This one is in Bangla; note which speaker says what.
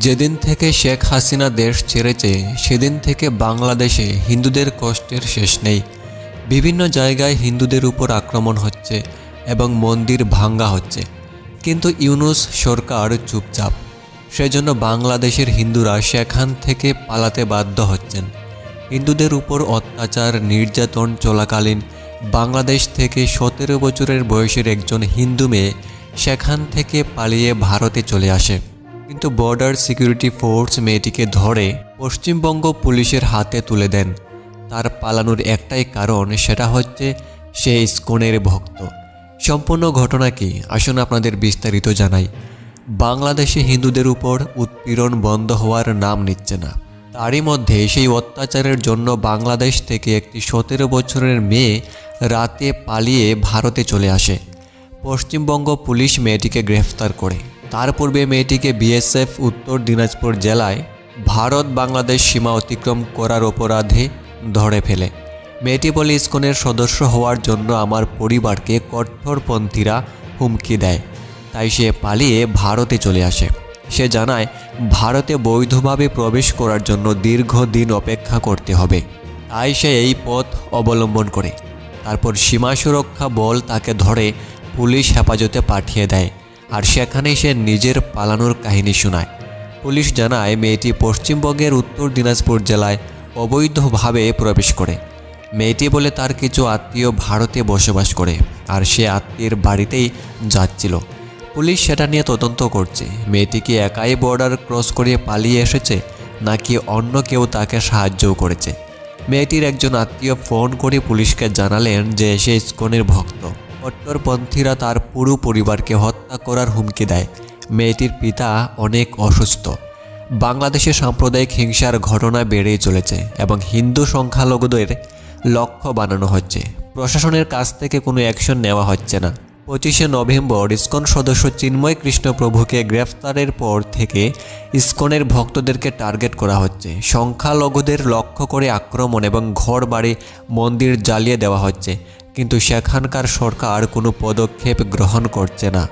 Speaker 1: যেদিন থেকে শেখ হাসিনা দেশ ছেড়েছে, সেদিন থেকে বাংলাদেশে হিন্দুদের কষ্টের শেষ নেই। বিভিন্ন জায়গায় হিন্দুদের উপর আক্রমণ হচ্ছে এবং মন্দির ভাঙ্গা হচ্ছে। কিন্তু ইউনুস সরকার চুপচাপ। সেজন্য বাংলাদেশের হিন্দুরা সেখান থেকে পালাতে বাধ্য হচ্ছেন। হিন্দুদের উপর অত্যাচার, নির্যাতন চলাকালীন বাংলাদেশ থেকে সতেরো বছরের বয়সের একজন হিন্দু মেয়ে সেখান থেকে পালিয়ে ভারতে চলে আসে। কিন্তু বর্ডার সিকিউরিটি ফোর্স মেয়েটিকে ধরে পশ্চিমবঙ্গ পুলিশের হাতে তুলে দেন। তার পালানোর একটাই কারণ সেটা হচ্ছে সে ইস্কনের ভক্ত। সম্পূর্ণ ঘটনা কি? আসুন আপনাদের বিস্তারিত জানাই। বাংলাদেশে হিন্দুদের উপর উৎপীড়ন বন্ধ হওয়ার নাম নিচ্ছে না। তারই মধ্যে সেই অত্যাচারের জন্য বাংলাদেশ থেকে একটি সতেরো বছরের মেয়ে রাতে পালিয়ে ভারতে চলে আসে। পশ্চিমবঙ্গ পুলিশ মেয়েটিকে গ্রেফতার করে। তার পূর্বে মেয়েটিকে বিএসএফ উত্তর দিনাজপুর জেলায় ভারত বাংলাদেশ সীমা অতিক্রম করার অপরাধে ধরে ফেলে। মেয়েটি বলে ইস্কনের সদস্য হওয়ার জন্য আমার পরিবারকে কঠোরপন্থীরা হুমকি দেয়, তাই সে পালিয়ে ভারতে চলে আসে। সে জানায়, ভারতে বৈধভাবে প্রবেশ করার জন্য দীর্ঘদিন অপেক্ষা করতে হবে, তাই সে এই পথ অবলম্বন করে। তারপর সীমা সুরক্ষা বল তাকে ধরে পুলিশ হেফাজতে পাঠিয়ে দেয়। আর সেখানেই সে নিজের পালানোর কাহিনী শোনায়। পুলিশ জানায়, মেয়েটি পশ্চিমবঙ্গের উত্তর দিনাজপুর জেলায় অবৈধভাবে প্রবেশ করে। মেয়েটি বলে তার কিছু আত্মীয় ভারতে বসবাস করে আর সে আত্মীয়ের বাড়িতেই যাচ্ছিল। পুলিশ সেটা নিয়ে তদন্ত করছে। মেয়েটি কি একাই বর্ডার ক্রস করে পালিয়ে এসেছে, নাকি অন্য কেউ তাকে সাহায্যও করেছে? মেয়েটির একজন আত্মীয় ফোন করে পুলিশকে জানালেন যে সে ইস্কনের ভক্ত। কট্টরপন্থীরা তার পুরো পরিবারকে হত্যা করার হুমকি দেয়। মেয়েটির পিতা অনেক অসুস্থ। বাংলাদেশে সাম্প্রদায়িক হিংসার ঘটনা বেড়েই চলেছে এবং হিন্দু সংখ্যালঘুদের লক্ষ্য বানানো হচ্ছে। প্রশাসনের কাছ থেকে কোনো অ্যাকশন নেওয়া হচ্ছে না। পঁচিশে নভেম্বর ইসকন সদস্য চিন্ময় কৃষ্ণপ্রভুকে গ্রেফতারের পর থেকে ইসকনের ভক্তদেরকে টার্গেট করা হচ্ছে। সংখ্যালঘুদের লক্ষ্য করে আক্রমণ এবং ঘর বাড়ি মন্দির জ্বালিয়ে দেওয়া হচ্ছে। কিন্তু সেখানকার সরকার কোনো পদক্ষেপ গ্রহণ করছে না।